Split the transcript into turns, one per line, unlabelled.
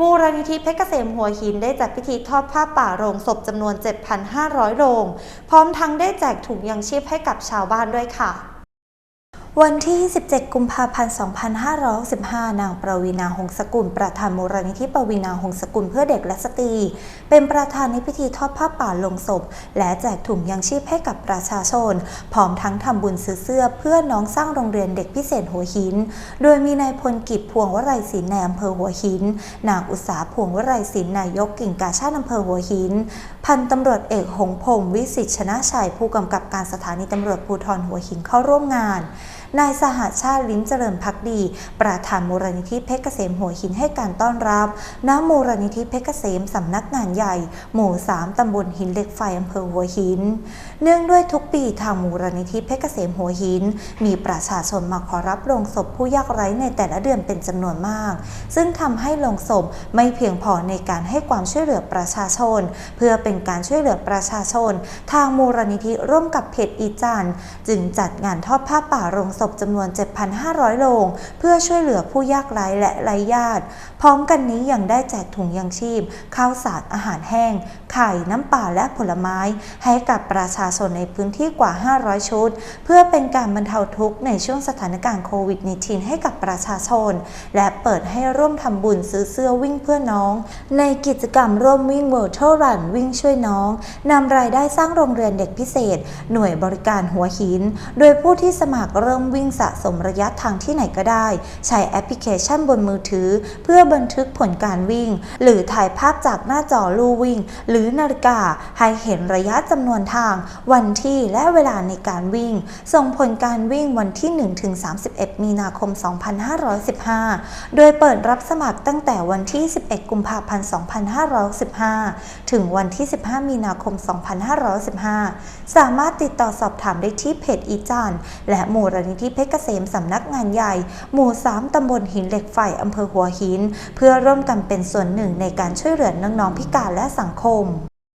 มูลนิธิเพชรเกษมหัวหินได้จัดพิธีทอดผ้าป่าโรงศพจำนวน 7,500 โรง พร้อมทั้งได้แจกถุงยังชีพให้กับชาวบ้านด้วยค่ะ วันที่ 27 กุมภาพันธ์ 2565นางประวีณาหงสกุล ประธานมูลนิธิประวีณาหงสกุลเพื่อเด็กและสตรี เป็นประธานในพิธีทอดผ้าป่าลงศพ และแจกถุงยังชีพให้กับประชาชน พร้อมทั้งทำบุญซื้อเสื้อเพื่อน้องสร้างโรงเรียนเด็กพิเศษหัวหิน โดยมีนายพลกิจพวงวรัยศิลป์ในอำเภอหัวหิน นางอุตสาพวงวรัยศิลป์นายกกิ่งกาชาติอำเภอหัวหิน พันตำรวจเอกหงพงศ์วิสิตชนะชัยผู้กำกับการสถานีตำรวจภูธรหัวหินเข้าร่วมงาน นายสหชาติลิ้มเจริญพักดี ประธานมูลนิธิเพชรเกษมหัวหินให้การต้อนรับ ณ มูลนิธิเพชรเกษมสำนักงานใหญ่ หมู่ 3 ตำบลหินเหล็กไฟอำเภอหัวหิน เนื่องด้วยทุกปีทางมูลนิธิเพชรเกษมหัวหิน มีประชาชนมาขอรับโลงศพผู้ยากไร้ในแต่ละเดือนเป็นจำนวนมาก ซึ่งทำให้โลงศพไม่เพียงพอในการให้ความช่วยเหลือประชาชน เพื่อเป็นการช่วยเหลือประชาชน ทางมูลนิธิร่วมกับเพจอีจันจึงจัดงานทอดผ้าป่าโรงศพพจำนวน 7,500โลงเพื่อช่วยเหลือผู้ยากไร้และไร้ญาติ พร้อมกันนี้ยังได้แจกถุงยังชีพ ข้าวสารอาหารแห้ง ไข่ น้ำป่าและผลไม้ ให้กับประชาชนในพื้นที่กว่า 500 ชุด เพื่อเป็นการบรรเทาทุกข์ในช่วงสถานการณ์โควิด -19 ให้กับประชาชน และเปิดให้ร่วมทำบุญซื้อเสื้อวิ่งเพื่อน้อง ในกิจกรรมร่วมวิ่งเวิร์ทัลรันวิ่งช่วยน้องนำรายได้สร้างโรงเรียนเด็กพิเศษ หน่วยบริการหัวหิน โดยผู้ที่สมัครเริ่มวิ่งสะสมระยะทางที่ไหนก็ได้ ใช้แอปพลิเคชันบนมือถือ เพื่อบันทึกผลการวิ่ง หรือถ่ายภาพจากหน้าจอลู่วิ่ง หรือนาฬิกาให้เห็นระยะจำนวนทาง วันที่และเวลาในการวิ่ง ส่งผลการวิ่งวันที่ 1-31 มีนาคม 2515 โดยเปิดรับสมัครตั้งแต่วันที่ 11 กุมภาพันธ์ 2515 ถึงวันที่ 15 มีนาคม 2515 สามารถติดต่อสอบถามได้ที่เพจอีจันและมูลนิธิเพชรเกษมสำนักงานใหญ่ หมู่ 3 ตำบลหินเหล็กไฟอำเภอหัวหิน เพื่อร่วมกันเป็นส่วนหนึ่งในการช่วยเหลือน้องๆพิการและสังคม